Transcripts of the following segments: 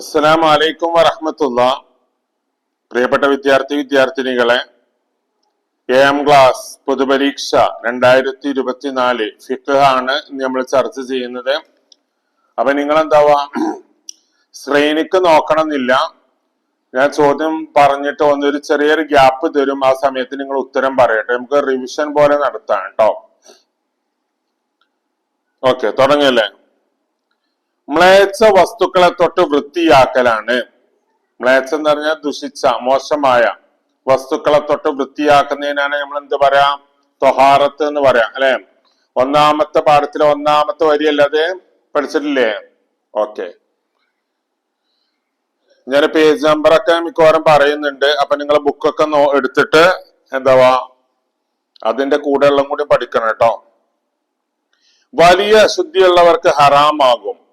അസ്സലാം വലൈക്കും വറഹമത്തുള്ള. പ്രിയപ്പെട്ട വിദ്യാർത്ഥി വിദ്യാർത്ഥിനികളെ എം ക്ലാസ് പൊതുപരീക്ഷ രണ്ടായിരത്തി ഇരുപത്തിനാല് ഫിഖ് ആണ് നമ്മൾ ചർച്ച ചെയ്യുന്നത്. അപ്പൊ നിങ്ങൾ എന്താവാ ശ്രേണിക്ക് നോക്കണമെന്നില്ല. ഞാൻ ചോദ്യം പറഞ്ഞിട്ട് ഒന്നൊരു ചെറിയൊരു ഗ്യാപ്പ് തരും. ആ സമയത്ത് നിങ്ങൾ ഉത്തരം പറയട്ടെ. നമുക്ക് റിവിഷൻ പോലെ നടത്താം കേട്ടോ. ഓക്കെ തുടങ്ങിയല്ലേ മ്ലേച്ഛ വസ്തുക്കളെ തൊട്ട് വൃത്തിയാക്കലാണ്. മ്ലേച്ഛ എന്ന് പറഞ്ഞാൽ ദുഷിച്ച മോശമായ വസ്തുക്കളെ തൊട്ട് വൃത്തിയാക്കുന്നതിനാണ് നമ്മൾ എന്ത് പറയാം? തൊഹാറത്ത് എന്ന് പറയാം അല്ലെ? ഒന്നാമത്തെ പാഠത്തിലെ ഒന്നാമത്തെ വരിയല്ല അത്? പഠിച്ചിട്ടില്ലേ? ഓക്കെ. ഞാൻ പേജ് നമ്പറൊക്കെ മിക്കവാറും പറയുന്നുണ്ട്. അപ്പൊ നിങ്ങൾ ബുക്കൊക്കെ എടുത്തിട്ട് എന്താവാ? അതിന്റെ കൂടെ കൂടി പഠിക്കണം കേട്ടോ. വലിയ അശുദ്ധിയുള്ളവർക്ക് ഹറാമാകും.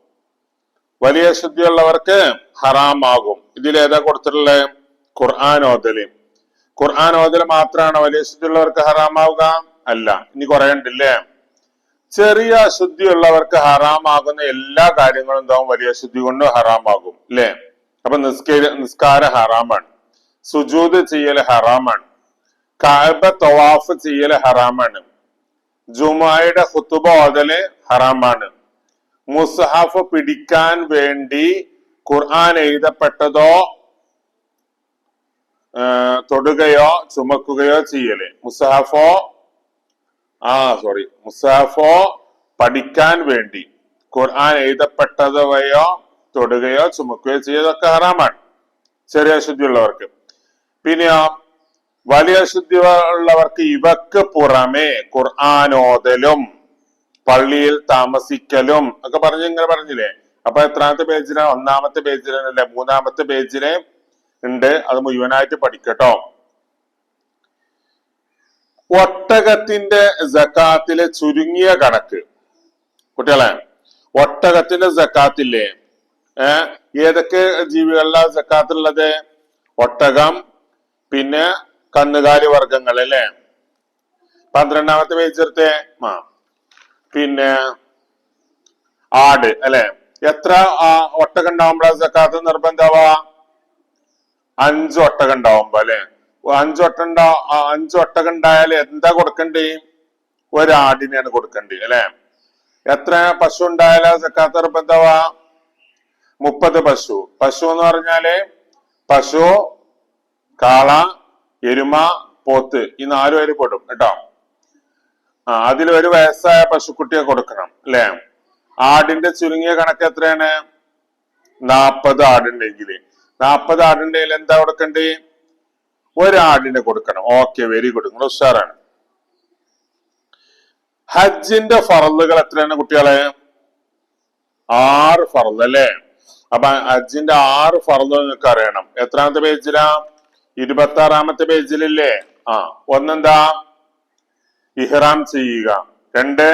വലിയ ശുദ്ധിയുള്ളവർക്ക് ഹറാമാകും. ഇതിൽ ഏതാ കൊടുത്തിട്ടുള്ളത് ഖുർആൻ ഓതൽ ഖുർആൻ ഓതൽ മാത്രമാണ് വലിയ ശുദ്ധിയുള്ളവർക്ക് ഹറാമാവുക? അല്ല. ഇനി കുറയണ്ടില്ലേ ചെറിയ അശുദ്ധിയുള്ളവർക്ക് ഹറാമാകുന്ന എല്ലാ കാര്യങ്ങളും എന്താവും? വലിയ ശുദ്ധി കൊണ്ട് ഹറാമാകും അല്ലേ അപ്പൊ നിസ്കരി നിസ്കാര ഹറാമാണ്. സുജൂത് ചെയ്യൽ ഹറാമാണ്. കാബ തവാഫ് ചെയ്യൽ ഹറാമാണ്. ജുമായുടെ ഹുത്തുബ ഓതൽ ഹറാമാണ്. മുസ്ഹഫ് പിടിക്കാൻ വേണ്ടി ഖുർആൻ എഴുതപ്പെട്ടതോ തൊടുകയോ ചുമക്കുകയോ ചെയ്യൽ. മുസ്ഹഫോ ആ സോറി മുസ്ഹഫോ പഠിക്കാൻ വേണ്ടി ഖുർആൻ എഴുതപ്പെട്ടതവയോ തൊടുകയോ ചുമക്കുകയോ ചെയ്തതൊക്കെ ഹറാമാണ് ചെറിയ അശുദ്ധിയുള്ളവർക്ക് പിന്നെയോ വലിയ അശുദ്ധി ഉള്ളവർക്ക് ഇവക്ക് പുറമെ ഖുർആാനോദലും പള്ളിയിൽ താമസിക്കലും ഒക്കെ പറഞ്ഞ് ഇങ്ങനെ പറഞ്ഞില്ലേ? അപ്പൊ എത്രാമത്തെ പേജിലാണ് ഒന്നാമത്തെ പേജിലല്ലേ മൂന്നാമത്തെ പേജിൽ ഉണ്ട്. അത് മുഴുവനായിട്ട് പഠിക്കട്ടോ. ഒട്ടകത്തിന്റെ ജക്കാത്തിലെ ചുരുങ്ങിയ കണക്ക്. കുട്ടികളെ ഒട്ടകത്തിന്റെ ജക്കാത്തില്ലേ ഏഹ് ഏതൊക്കെ ജീവികളിലാ ജക്കാത്തുള്ളത് ഒട്ടകം പിന്നെ കന്നുകാലി വർഗങ്ങൾ അല്ലേ പന്ത്രണ്ടാമത്തെ പേജ് ചേർത്തേ ആ പിന്നെ ആട് അല്ലെ? എത്ര ഒട്ടകം സക്കാത്ത് നിർബന്ധമാവാ അഞ്ച് ഒട്ടകം അല്ലെ? അഞ്ച് അഞ്ചു അഞ്ച് ഉണ്ടായാൽ എന്താ കൊടുക്കണ്ടേ? ഒരാടിനെയാണ് കൊടുക്കണ്ടേ അല്ലെ? എത്ര പശു ഉണ്ടായാലും സക്കാത്ത് നിർബന്ധമാ മുപ്പത് പശു. പശു എന്ന് പറഞ്ഞാൽ പശു കാള എരുമ പോത്ത്. ഈ നാലു പേര് പെടും കേട്ടോ? അതിൽ ഒരു വയസ്സായ പശുക്കുട്ടിയെ കൊടുക്കണം അല്ലെ? ആടിന്റെ ചുരുങ്ങിയ കണക്ക് എത്രയാണ്? നാപ്പത് ആടുണ്ടെങ്കിൽ നാപ്പത് ആടുണ്ടെങ്കിൽ എന്താ കൊടുക്കണ്ടേ? ഒരാടിനെ കൊടുക്കണം. Okay very good. നിങ്ങൾ ഉഷാറാണ്. ഹജ്ജിന്റെ ഫറലുകൾ എത്രയാണ് കുട്ടികളെ? ആറ് ഫറൽ അല്ലേ? അപ്പൊ ഹജ്ജിന്റെ ആറ് ഫറലുകൾ നിങ്ങൾക്ക് അറിയണം. എത്രാമത്തെ പേജിലാ? ഇരുപത്തി ആറാമത്തെ പേജിലില്ലേ? ആ ഒന്നെന്താ? ഇഹ്റാം ചെയ്യുക. രണ്ട്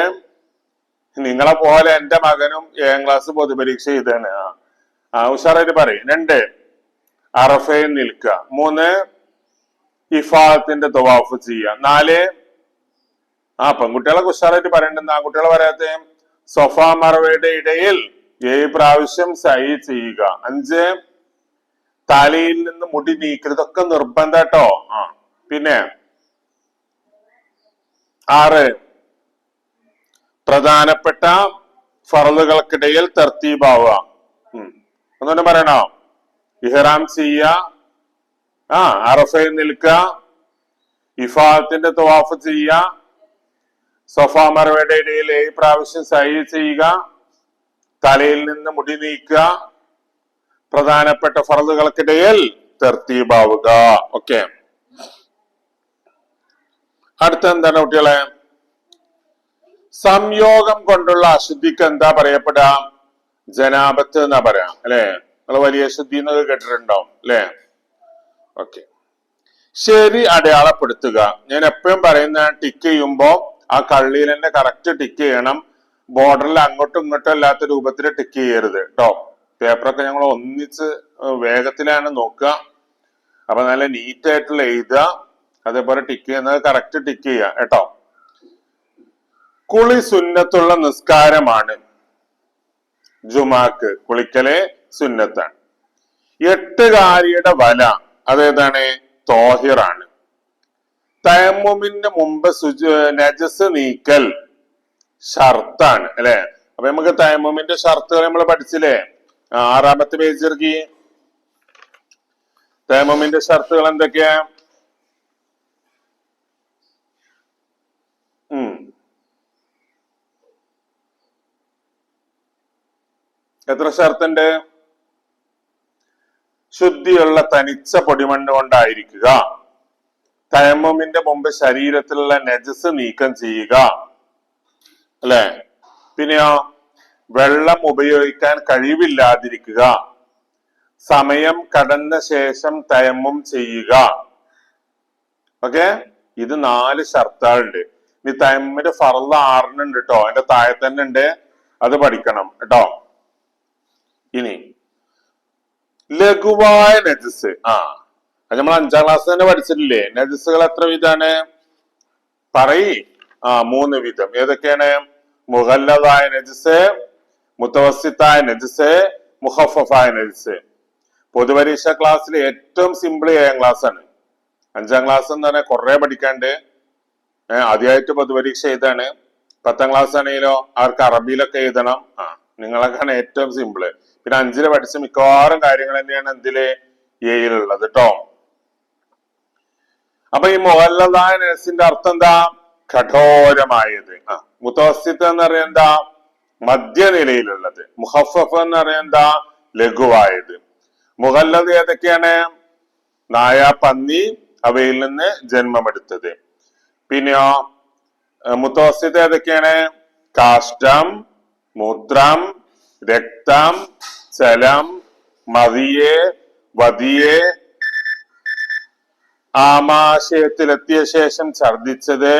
നിങ്ങളെ പോലെ എന്റെ മകനും ഏഴാം ക്ലാസ് പൊതുപരീക്ഷ ആ ആ ഉഷാറായിട്ട് പറയും. രണ്ട് അറഫയിൽ നിൽക്കുക. മൂന്ന് ഇഫാത്തിന്റെ തവാഫ് ചെയ്യുക. നാല് ആ പെൺകുട്ടികളെ ഉഷാറായിട്ട് പറയണ്ടെന്ന്. ആൺകുട്ടികളെ പറയാത്ത സൊഫ മറവയുടെ ഇടയിൽ ഏഴ് പ്രാവശ്യം സൈ ചെയ്യുക. അഞ്ച് തലയിൽ നിന്ന് മുടി നീക്കരുതൊക്കെ നിർബന്ധ കേട്ടോ. ആ പിന്നെ ആറ്. പ്രധാനപ്പെട്ട ഫറലുകൾക്കിടയിൽ തർത്തീബാവുക. അതുകൊണ്ട് പറയണോ? ഇഹ്റാം ചെയ്യ ആ അറഫയിൽ നിൽക്കുക. ഇഫാത്തിന്റെ തവാഫ് ചെയ്യുക. സൊഫാ മറവയുടെ ഇടയിൽ ഏഴ് പ്രാവശ്യം സൈ ചെയ്യുക. തലയിൽ നിന്ന് മുടി നീക്കുക. പ്രധാനപ്പെട്ട ഫറലുകൾക്കിടയിൽ തർത്തീബാവുക. ഓക്കെ. അടുത്ത എന്താണ് കുട്ടികളെ? സംയോഗം കൊണ്ടുള്ള അശുദ്ധിക്ക് എന്താ പറയപ്പെടുക? ജനാപത്ത് എന്നാ പറയാം അല്ലെ? നിങ്ങൾ വലിയ ശുദ്ധി എന്നൊക്കെ കേട്ടിട്ടുണ്ടാവും അല്ലെ? ഓക്കെ. ശരി അടയാളപ്പെടുത്തുക. ഞാൻ എപ്പോഴും പറയുന്ന ടിക്ക് ചെയ്യുമ്പോ ആ കള്ളിയിൽ തന്നെ കറക്റ്റ് ടിക്ക് ചെയ്യണം. ബോർഡറിൽ അങ്ങോട്ടും ഇങ്ങോട്ടും അല്ലാത്ത രൂപത്തിൽ ടിക്ക് ചെയ്യരുത് കേട്ടോ പേപ്പറൊക്കെ ഞങ്ങൾ ഒന്നിച്ച് വേഗത്തിലാണ് നോക്കുക. അപ്പൊ നല്ല നീറ്റായിട്ടുള്ള എഴുതുക. അതേപോലെ ടിക്ക് ചെയ്യുന്നത് കറക്റ്റ് ടിക്ക് ചെയ്യുക കേട്ടോ? കുളി സുന്നത്തുള്ള നിസ്കാരമാണ്. ജുമാക്ക് കുളിക്കലെ സുന്നത്താണ്. എട്ടുകാരിയുടെ വല അതേതാണ് തോഹിറാണ്. തയമ്മുമിന് മുമ്പ് സുജു നജസ് നീക്കൽ ഷർത്താണ് അല്ലെ? അപ്പൊ നമുക്ക് തയമ്മുമിന്റെ ഷർത്തുകൾ നമ്മൾ പഠിച്ചില്ലേ? ആറാമത്തെ പേജ് ഇറക്കി. തയമ്മുമിന്റെ ഷർത്തുകൾ എന്തൊക്കെയാ ഉം എത്ര ഷർത്തുണ്ട് ശുദ്ധിയുള്ള തനിച്ച പൊടിമണ്ണ് കൊണ്ടായിരിക്കുക. തയമ്മുമിന്റെ മുമ്പ് ശരീരത്തിലുള്ള നജസ് നീക്കം ചെയ്യുക. അല്ലെ? പിന്നെയോ വെള്ളം ഉപയോഗിക്കാൻ കഴിവില്ലാതിരിക്കുക. സമയം കടന്ന ശേഷം തയമ്മും ചെയ്യുക. ഓക്കെ? ഇത് നാല് ഷർത്തുകളുണ്ട് ഇനി തയമ്മിന്റെ ഫറന്ന് ആറിനുണ്ട് കേട്ടോ അതിന്റെ താഴെ തന്നെ ഉണ്ട്. അത് പഠിക്കണം കേട്ടോ ഇനി. ലഘുവായ നജസ്. ആ അത് നമ്മൾ അഞ്ചാം ക്ലാസ് തന്നെ പഠിച്ചിട്ടില്ലേ? നജസുകൾ എത്ര വിധാണ് പറയി. ആ മൂന്ന് വിധം. ഏതൊക്കെയാണ്? മുഹല്ലതായ നജസ് മുത്തവസിത്തായ നജസ് മുഹഫായ നജസ്. പൊതുപരീക്ഷ ക്ലാസ്സിൽ ഏറ്റവും സിമ്പിൾ ഏഴാം ക്ലാസ് ആണ്. അഞ്ചാം ക്ലാസ് എന്ന് പറഞ്ഞാൽ കുറെ പഠിക്കാണ്ട്. ആദ്യമായിട്ട് പൊതുപരീക്ഷ എഴുതാണ്. പത്താം ക്ലാസ് ആണെങ്കിലോ അവർക്ക് അറബിയിലൊക്കെ എഴുതണം. ആ നിങ്ങളൊക്കെയാണ് ഏറ്റവും സിമ്പിൾ പിന്നെ അഞ്ചിൽ പഠിച്ച മിക്കവാറും കാര്യങ്ങൾ തന്നെയാണ് എന്തിൽ? ഏയിലുള്ളത് കേട്ടോ അപ്പൊ ഈ മോഹൻലാൽ നഴ്സിന്റെ അർത്ഥം എന്താ? കഠോരമായത്. ആ മുത്തവസ്ഥിത്വം എന്ന് പറയുന്നത് എന്താ? മധ്യനിലയിലുള്ളത്. മുഹഫഫ് എന്ന് പറയുന്നത് എന്താ? ലഘുവായത്. മുഹല്ലത് ഏതൊക്കെയാണ്? നായ പന്നി അവയിൽ നിന്ന് ജന്മമെടുത്തത്. പിന്നെയോ മുത്തവസ്ഥിത്വം ഏതൊക്കെയാണ്? കാഷ്ടം മൂത്രം രക്തം ചലം മതിയെ വതിയെ. ആമാശയത്തിലെത്തിയ ശേഷം ഛർദിച്ചത്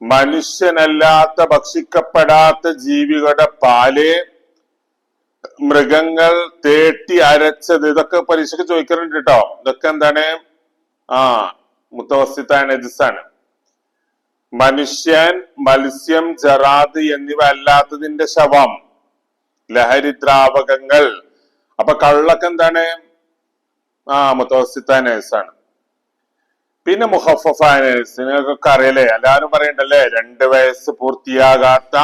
മനുഷ്യനല്ലാത്ത ഭക്ഷിക്കപ്പെടാത്ത ജീവികളുടെ പാൽ മൃഗങ്ങൾ തേട്ടി അരച്ചത്. ഇതൊക്കെ പരീക്ഷയ്ക്ക് ചോദിക്കാറുണ്ട് കേട്ടോ. ഇതൊക്കെ എന്താണ്? ആ മുത്തവസ്തിത്തായ നജസാണ്. മനുഷ്യൻ മത്സ്യം ജറാദ് എന്നിവ അല്ലാത്തതിന്റെ ശവം ലഹരി ദ്രാവകങ്ങൾ. അപ്പൊ കള്ളൊക്കെ എന്താണ്? ആ മുത്തവസ്തിത്തായ നജസാണ് പിന്നെ മുഹഫഫായ നജസ് നിങ്ങൾക്കൊക്കെ അറിയല്ലേ? എല്ലാവരും പറയണ്ടല്ലേ? രണ്ട് വയസ്സ് പൂർത്തിയാകാത്ത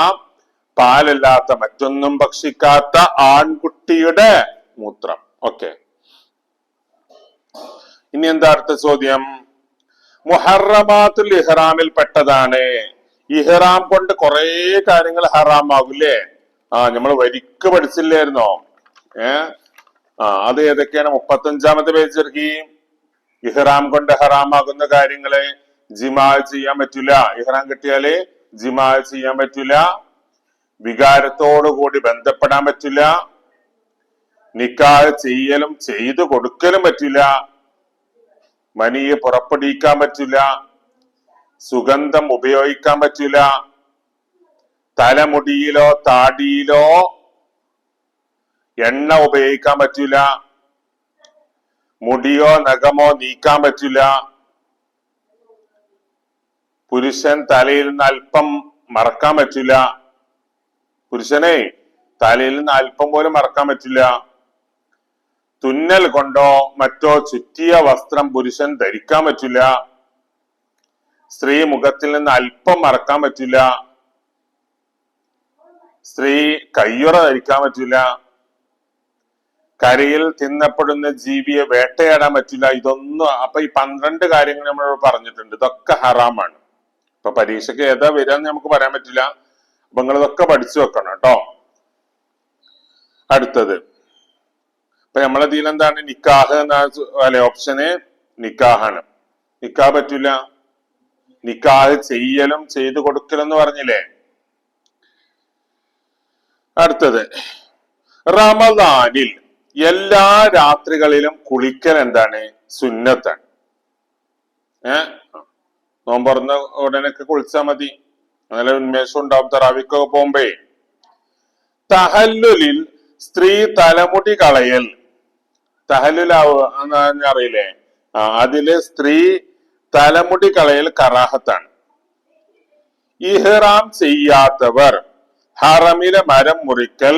പാലില്ലാത്ത മറ്റൊന്നും ഭക്ഷിക്കാത്ത ആൺകുട്ടിയുടെ മൂത്രം. ഓക്കെ. ഇനി എന്താ അടുത്ത ചോദ്യം? മുഹറമാത്തുൽ ഇഹ്റാമിൽ പെട്ടതാണ്. ഇഹ്റാം കൊണ്ട് കുറെ കാര്യങ്ങൾ ഹറാമാകൂലേ ആ നമ്മൾ വരിക്ക് പഠിച്ചില്ലായിരുന്നോ? ഏ? ആ അത് ഏതൊക്കെയാണ്? മുപ്പത്തഞ്ചാമത്തെ പേജ് ഇറക്കി. ഇഹ്റാം കൊണ്ട് ഹറാമാകുന്ന കാര്യങ്ങളെ ജിമാ ചെയ്യാൻ പറ്റൂല. ഇഹ്റാം കിട്ടിയാൽ ജിമാ ചെയ്യാൻ പറ്റൂല. വികാരത്തോടുകൂടി ബന്ധപ്പെടാൻ പറ്റില്ല നിക്കാഹ് ചെയ്യലും ചെയ്തു കൊടുക്കലും പറ്റില്ല മനിയെ പുറപ്പെടുവിക്കാൻ പറ്റില്ല. സുഗന്ധം ഉപയോഗിക്കാൻ പറ്റില്ല. തലമുടിയിലോ താടിയിലോ എണ്ണ ഉപയോഗിക്കാൻ പറ്റില്ല. മുടിയോ നഖമോ നീക്കാൻ പറ്റില്ല. പുരുഷൻ തലയിൽ നിന്ന് അല്പം മറക്കാൻ പറ്റില്ല. പുരുഷനെ തലയിൽ നിന്ന് അല്പം പോലും മറക്കാൻ പറ്റില്ല. തുന്നൽ കൊണ്ടോ മറ്റോ ചുറ്റിയ വസ്ത്രം പുരുഷൻ ധരിക്കാൻ പറ്റില്ല. സ്ത്രീ മുഖത്തിൽ നിന്ന് അല്പം മറക്കാൻ പറ്റില്ല. സ്ത്രീ കയ്യുറ ധരിക്കാൻ പറ്റില്ല. കരയിൽ തിന്നപ്പെടുന്ന ജീവിയെ വേട്ടയാടാൻ പറ്റില്ല. ഇതൊന്നും അപ്പൊ ഈ പന്ത്രണ്ട് കാര്യങ്ങൾ നമ്മൾ പറഞ്ഞിട്ടുണ്ട്. ഇതൊക്കെ ഹറാമാണ്. ഇപ്പൊ പരീക്ഷയ്ക്ക് ഏതാ വരാന്ന് നമുക്ക് പറയാൻ പറ്റില്ല. അപ്പൊ നിങ്ങൾ ഇതൊക്കെ പഠിച്ചു വെക്കണം കേട്ടോ. അടുത്തത്. ഇപ്പൊ നമ്മളെ ഇതിൽ എന്താണ് നിക്കാഹ് എന്ന അല്ലെ ഓപ്ഷന് നിക്കാഹാണ്. നിക്കാഹ് പറ്റില്ല നിക്കാഹ് ചെയ്യലും ചെയ്തു കൊടുക്കലും എന്ന് പറഞ്ഞില്ലേ? അടുത്തത് റമദാനിൽ എല്ലാ രാത്രികളിലും കുളിക്കൽ എന്താണ്? സുന്നത്താണ്. ഏ? നോമ്പറന്ന ഉടനൊക്കെ കുളിച്ചാൽ മതി. നല്ല ഉന്മേഷം ഉണ്ടാവും തറാവിക്കൊക്കെ പോകുമ്പേ. തഹല്ലുലിൽ സ്ത്രീ തലമുടി കളയൽ. തഹല്ലുലാവുക എന്ന് അറിയില്ലേ? അതിൽ സ്ത്രീ തലമുടി കളയൽ കറാഹത്താണ്. ഇഹ്റാം ചെയ്യാത്തവർ ഹറമിലെ മരം മുറിക്കൽ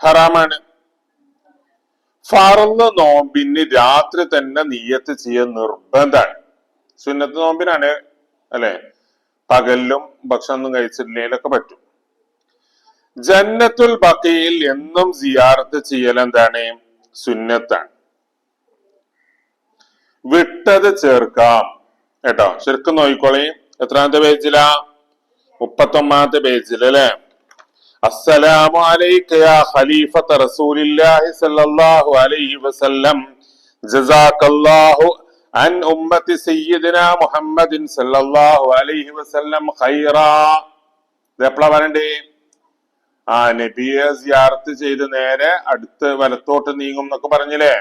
ഹറാമാണ്. ഫറന്ന് നോമ്പിന് രാത്രി തന്നെ നീയത്ത് ചെയ്യാൻ നിർബന്ധമാണ്. സുന്നത്ത് നോമ്പിനാണ് അല്ലെ? പകലിലും ഭക്ഷണം ഒന്നും കഴിച്ചിട്ടില്ലെങ്കിലൊക്കെ പറ്റും. ജന്നത്തുൽ ബക്കയിൽ എന്നും സിയാറത്ത് ചെയ്യൽ എന്താണ്? സുന്നത്താണ്. വിട്ടത് ചേർക്കാം. കേട്ടോ? ശരിക്കും നോക്കിക്കോളി. എത്രാമത്തെ പേജിലാ? മുപ്പത്തൊമ്പതാമത്തെ പേജിൽ അല്ലെ? എപ്പോഴാ വരണ്ടേ ആ നബിയെ സിയാർത്ത് ചെയ്ത് നേരെ അടുത്ത് വലത്തോട്ട് നീങ്ങും എന്നൊക്കെ പറഞ്ഞില്ലേ?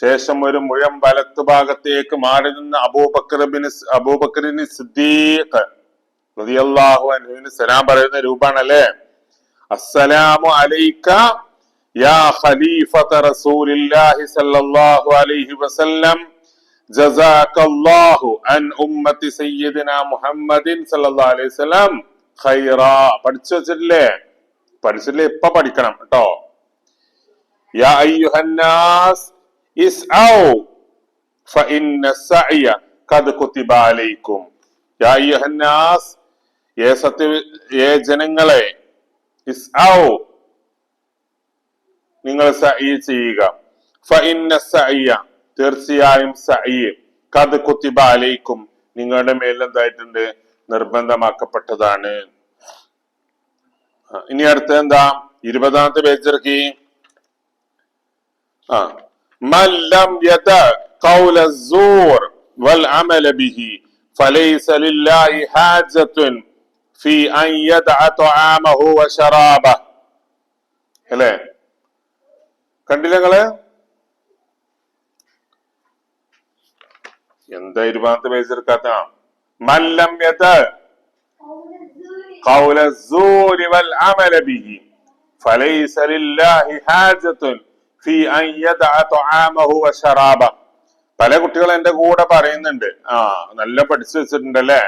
ശേഷം ഒരു മുഴം വലത്ത് ഭാഗത്തേക്ക് മാറി നിന്ന് അബൂബക്കറിന് അബൂബക്കറിന് സിദ്ദീഖ് റളിയല്ലാഹു അൻഹുവിന് സലാം പറയുന്ന രൂപാണല്ലേ? അസ്സലാമു അലൈക യാ ഖലീഫത റസൂലില്ലാഹി സല്ലല്ലാഹു അലൈഹി വസല്ലം. ജസാക്കല്ലാഹു അൻ ഉമ്മത്തി സയ്യിദിനാ മുഹമ്മദിൻ സല്ലല്ലാഹു അലൈഹി വസല്ലം ഖൈറ. പഠിച്ചു വെച്ചിട്ടില്ലേ? പഠിച്ചിട്ടില്ലേ ഇപ്പൊ പഠിക്കണം കേട്ടോ ജനങ്ങളെ നിങ്ങൾ ചെയ്യുക. തീർച്ചയായും ഖദ് കുതിബ അലൈക്കും. നിങ്ങളുടെ മേലെന്തായിട്ടുണ്ട്? നിർബന്ധമാക്കപ്പെട്ടതാണ്. ഇനി അടുത്ത എന്താ ഇരുപതാമത്തെ പേജിറക്കി ആ من لم يدع قول الزور والعمل به فليس لله حاجة في أن يدع طعامه وشرابه അല്ലേ കണ്ടില്ല നിങ്ങള് എന്താ ഇരുപതാമത്തെ പേജ് എടുക്കാത്ത മല്ലം യത قول الزور والعمل به فليس لله حاجة في أن يدع طعامه وشرابه പല കുട്ടികൾ എന്റെ കൂടെ പറയുന്നുണ്ട് ആ നല്ല പഠിച്ചു വെച്ചിട്ടുണ്ടല്ലേ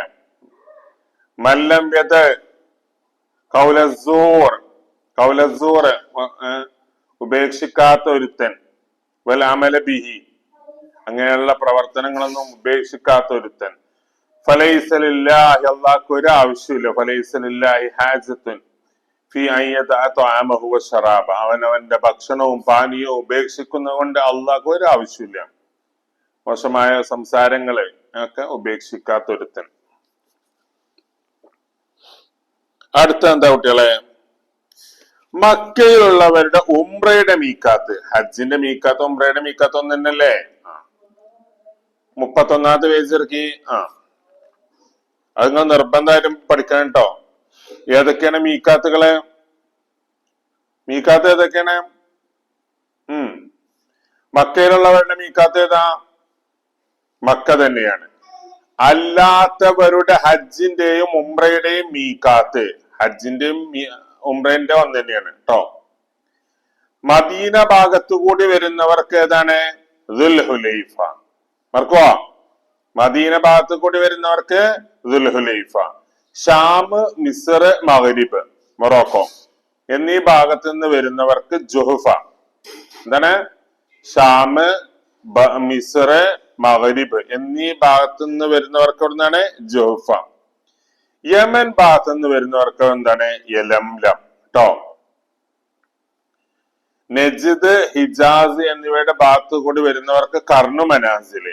മല്ലം വ്യത കൗലസൂർ കൗലസൂർ ഉപേക്ഷിക്കാത്ത ഒരുത്തൻ വൽ അമല ബിഹി അങ്ങനെയുള്ള പ്രവർത്തനങ്ങളൊന്നും ഉപേക്ഷിക്കാത്ത ഒരുത്തൻ അള്ളാഹ്ക്ക് ഒരു ആവശ്യമില്ല ഫലൈസലില്ലാഹി ഹാജത്തുൻ. ഫി അവന്റെ ഭക്ഷണവും പാനീയവും ഉപേക്ഷിക്കുന്നത് കൊണ്ട് അള്ളാഹ്ക്ക് ഒരു ആവശ്യമില്ല മോശമായ സംസാരങ്ങളെ ഒക്കെ ഉപേക്ഷിക്കാത്ത ഒരുത്തൻ അടുത്ത എന്താ കുട്ടികളെ? മക്കയിലുള്ളവരുടെ ഉംറയുടെ മീക്കാത്ത്. ഹജ്ജിന്റെ മീക്കാത്ത് ഉംറയുടെ മീക്കാത്ത് ഒന്ന് തന്നെയല്ലേ? ആ. മുപ്പത്തൊന്നാമത്തെ പേജ് ആ. അത് നിങ്ങൾ നിർബന്ധമായിട്ടും പഠിക്കണം കേട്ടോ ഏതൊക്കെയാണ് മീക്കാത്തുകൾ? മീക്കാത്ത് ഏതൊക്കെയാണ്? ഉം. മക്കയിലുള്ളവരുടെ മീക്കാത്ത് ഏതാ? മക്ക തന്നെയാണ്. അല്ലാത്തവരുടെ ഹജ്ജിന്റെയും ഉംറയുടെയും മീക്കാത്ത്. ഹജ്ജിന്റെയും ഉംറയുടെ ഒന്ന് തന്നെയാണ് കേട്ടോ മദീന ഭാഗത്തുകൂടി വരുന്നവർക്ക് ഏതാണ്? ദുൽഹുലൈഫ. മറക്കുവാ? മദീന ഭാഗത്ത് കൂടി വരുന്നവർക്ക് ദുൽഹുലൈഫ ഷാം മിസർ മഹരിബ് മൊറോക്കോ എന്നീ ഭാഗത്ത് നിന്ന് വരുന്നവർക്ക് ജുഹുഫ. എന്താണ്? ഷാം മിസർ മഹരിബ് എന്നീ ഭാഗത്ത് നിന്ന് വരുന്നവർക്ക് എന്താണ് ജുഹുഫ. യമൻ ഭാഗത്ത് നിന്ന് വരുന്നവർക്ക് എന്താണ്? യലംലം. കേട്ടോ നജിദ് ഹിജാസ് എന്നിവയുടെ ഭാഗത്ത് കൂടി വരുന്നവർക്ക് കർണു മനാസിൽ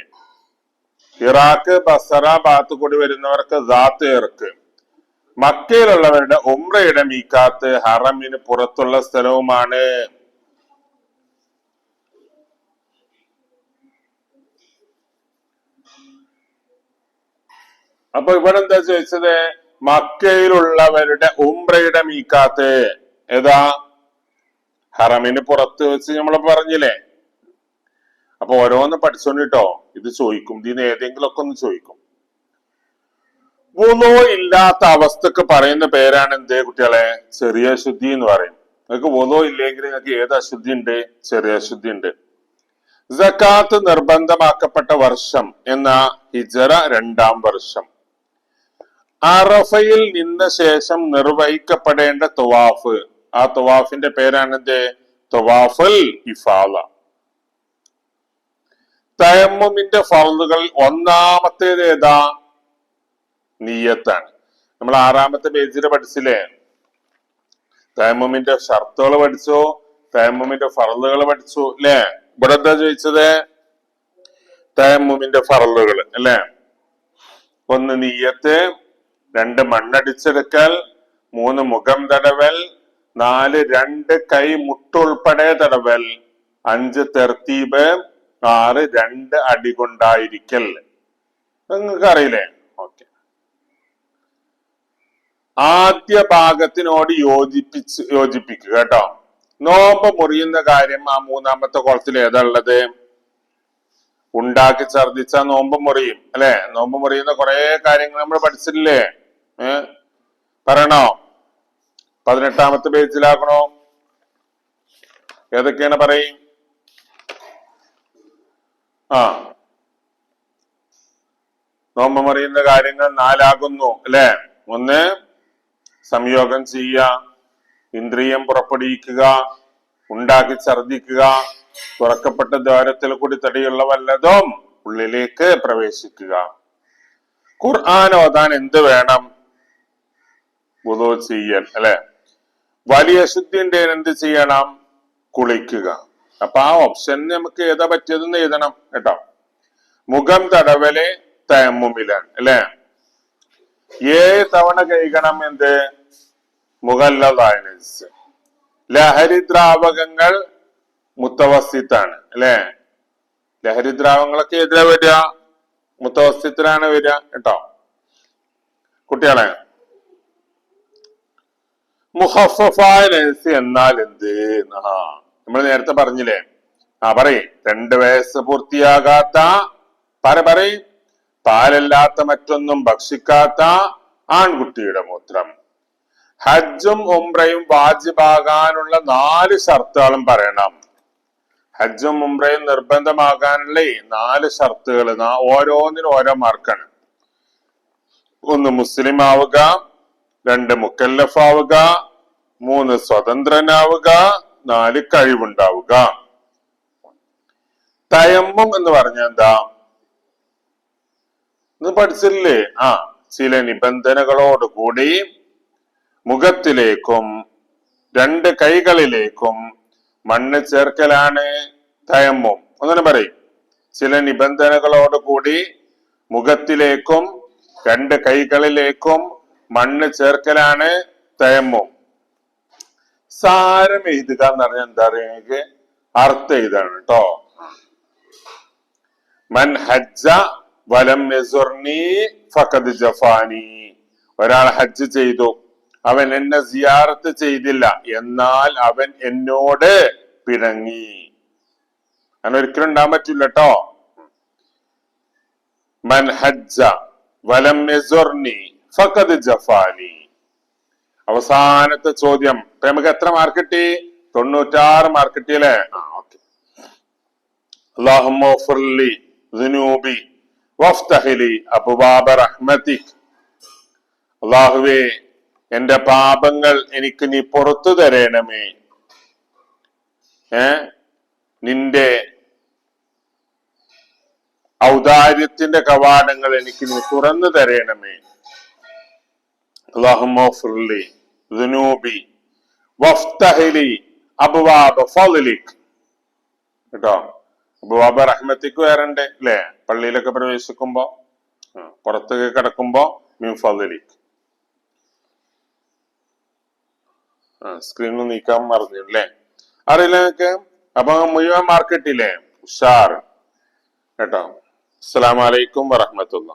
ഇറാഖ് ബസറ ഭാഗത്ത് കൂടി വരുന്നവർക്ക് ദാത്ത് മക്കയിലുള്ളവരുടെ ഉംറയുടെ മീക്കാത്ത് ഹറമിന് പുറത്തുള്ള സ്ഥലവുമാണ്. അപ്പൊ ഇവിടെ എന്താ ചോദിച്ചത്? മക്കയിലുള്ളവരുടെ ഉംറയുടെ മീക്കാത്ത് ഏതാ? ഹറമിന് പുറത്ത് വെച്ച് നമ്മൾ പറഞ്ഞില്ലേ? അപ്പൊ ഓരോന്ന് പഠിച്ചോണ്ടിട്ടോ ഇത് ചോദിക്കും ഇതിന് ഏതെങ്കിലും ഒക്കെ ഒന്ന് ചോദിക്കും. വുളോ ഇല്ലാത്ത അവസ്ഥക്ക് പറയുന്ന പേരാണ് എന്തേ കുട്ടികളെ? ചെറിയ ശുദ്ധി എന്ന് പറയും. നിങ്ങൾക്ക് വുളോ ഇല്ലെങ്കിൽ നിങ്ങൾക്ക് ഏത് അശുദ്ധി ഉണ്ട്? ചെറിയ അശുദ്ധി ഉണ്ട്. സക്കാത്ത് നിർബന്ധമാക്കപ്പെട്ട വർഷം എന്ന ഹിജറ രണ്ടാം വർഷം. അറഫയിൽ നിന്ന ശേഷം നിർവഹിക്കപ്പെടേണ്ട തുവാഫ്. ആ തുവാഫിന്റെ പേരാണ് എന്ത്? തുവാഫൽ ഇഫാല തയമ്മുമിന്റെ ഫറലുകൾ ഒന്നാമത്തേത് ഏതാ? നീയത്താണ്. നമ്മൾ ആറാമത്തെ പേജിൽ പഠിച്ചില്ലേ? തയമ്മുമിന്റെ ഷർത്തുകൾ പഠിച്ചു? തയമ്മുമിന്റെ ഫറലുകൾ പഠിച്ചു? അല്ലേ ഇവിടെ എന്താ ചോദിച്ചത്? തയമ്മുമിന്റെ ഫറലുകൾ അല്ലേ? ഒന്ന് നീയത്ത് രണ്ട് മണ്ണടിച്ചെടുക്കൽ മൂന്ന് മുഖം തടവൽ നാല് രണ്ട് കൈ മുട്ടുൾപ്പെടെ തടവൽ അഞ്ച് തെർത്തീബ് ആറ് രണ്ട് അടി കൊണ്ടായിരിക്കൽ. നിങ്ങൾക്ക് അറിയില്ലേ ഓക്കെ. ആദ്യ ഭാഗത്തിനോട് യോജിപ്പിച്ച് യോജിപ്പിക്കുക കേട്ടോ. നോമ്പ് മുറിയുന്ന കാര്യം ആ മൂന്നാമത്തെ കുളത്തിൽ ഏതാ ഉള്ളത് ഉണ്ടാക്കി ഛർദിച്ച നോമ്പ് മുറിയും അല്ലെ? നോമ്പ് മുറിയുന്ന കുറെ കാര്യങ്ങൾ നമ്മൾ പഠിച്ചിട്ടില്ലേ? ഏ? പറയണോ? പതിനെട്ടാമത്തെ പേജിലാക്കണോ ഏതൊക്കെയാണ് പറയും? ആ. നോമ്പ് അറിയുന്ന കാര്യങ്ങൾ നാലാകുന്നു അല്ലെ? ഒന്ന് സംയോഗം ചെയ്യുക ഇന്ദ്രിയം പുറപ്പെടുവിക്കുക ഉണ്ടാക്കി ഛർദിക്കുക തുറക്കപ്പെട്ട ദ്വാരത്തിൽ കൂടി തടിയുള്ള വല്ലതും ഉള്ളിലേക്ക് പ്രവേശിക്കുക. ഖുർആൻ ഓതാൻ എന്ത് വേണം? ചെയ്യൽ അല്ലെ? വലിയ ശുദ്ധിന്റെ എന്ത് ചെയ്യണം? കുളിക്കുക. അപ്പൊ ആ ഓപ്ഷൻ നമുക്ക് ഏതാ പറ്റിയതെന്ന് എഴുതണം കേട്ടോ. മുഖം തടവലെ തയമ്മുമിലാണ് അല്ലെ? ഏ തവണ കഴിക്കണം എന്ത്? മുഖല്ലതായനസ് ലഹരി ദ്രാവകങ്ങൾ മുത്തവസ്തിത്താണ് അല്ലെ? ലഹരി ദ്രാവകങ്ങളൊക്കെ എതിരാ വരിക? മുത്തവസ്തിത്തിലാണ് വരിക കേട്ടോ? കുട്ടികളെ മുഹഫായ നഴ്സ് എന്നാൽ എന്ത്? ആ നമ്മൾ നേരത്തെ പറഞ്ഞില്ലേ? ആ പറയ്. രണ്ട് വയസ്സ് പൂർത്തിയാകാത്ത പറ പറയ്. പാലല്ലാത്ത മറ്റൊന്നും ഭക്ഷിക്കാത്ത ആൺകുട്ടിയുടെ മൂത്രം. ഹജ്ജും ഉംറയും വാജിബാകാനുള്ള നാല് ഷർത്തുകളും പറയണം. ഹജ്ജും ഉംറയും നിർബന്ധമാകാനുള്ള നാല് ഷർത്തുകൾ ഓരോന്നിനും ഓരോ മാർക്കാണ്. ഒന്ന് മുസ്ലിം ആവുക രണ്ട് മുക്കല്ലഫാവുക മൂന്ന് സ്വതന്ത്രനാവുക നാല് കഴിവുണ്ടാവുക. തയമ്മം എന്ന് പറഞ്ഞ എന്താ? ഇത് പഠിച്ചില്ലേ? ആ ചില നിബന്ധനകളോട് കൂടി മുഖത്തിലേക്കും രണ്ട് കൈകളിലേക്കും മണ്ണ് ചേർക്കലാണ് തയമ്മം അങ്ങനെ പറയും. ചില നിബന്ധനകളോട് കൂടി മുഖത്തിലേക്കും രണ്ട് കൈകളിലേക്കും മണ്ണ് ചേർക്കലാണ് തയമ്മം സാരം എഴുതുക എന്ന് പറഞ്ഞാൽ എന്താ പറയുക എനിക്ക് അർത്ഥം എഴുതാണ് കേട്ടോ. മൻ ഹജ്ജ വലം യസുർനി ഫഖദ് ജഫാനി. ഒരാൾ ഹജ്ജ് ചെയ്തു. അവൻ എന്നെ സിയാറത്ത് ചെയ്തില്ല. എന്നാൽ അവൻ എന്നോട് പിണങ്ങി. അങ്ങനെ ഒരിക്കലും ഉണ്ടാൻ പറ്റില്ല കേട്ടോ. മൻ ഹജ്ജ വലം യസുർനി ഫഖദ് ജഫാനി. അവസാനത്തെ ചോദ്യം. ഇപ്പൊ നമുക്ക് എത്ര മാർക്ക് കിട്ടി? തൊണ്ണൂറ്റാറ് മാർക്ക് അബുബാബ റഹ്മത്തിക്. അള്ളാഹുവേ എന്റെ പാപങ്ങൾ എനിക്ക് നീ പുറത്തു തരണമേ. ഏ? നിന്റെ ഔദാര്യത്തിന്റെ കവാടങ്ങൾ എനിക്ക് നീ തുറന്നു തരണമേ. اللهم اغفر لي ذنوبي وافتح لي അബുവാബ ഫളിക് കേട്ടോ അബുവാബ റഹ്മത്തിക്ക് വരണ്ട് അല്ലേ പള്ളിയിലൊക്കെ പ്രവേശിക്കുമ്പോ ആ, പുറത്തൊക്കെ കിടക്കുമ്പോ മീൻ ഫളിക് സ്ക്രീനിൽ നീക്കാൻ മറന്നു അല്ലേ അറിയില്ല നിങ്ങക്ക് അപ്പൊ മുഴുവൻ മാർക്ക് കിട്ടിയില്ലേ ഉഷാർ കേട്ടോ അസ്സലാമലൈക്കും വറഹമത്തുള്ള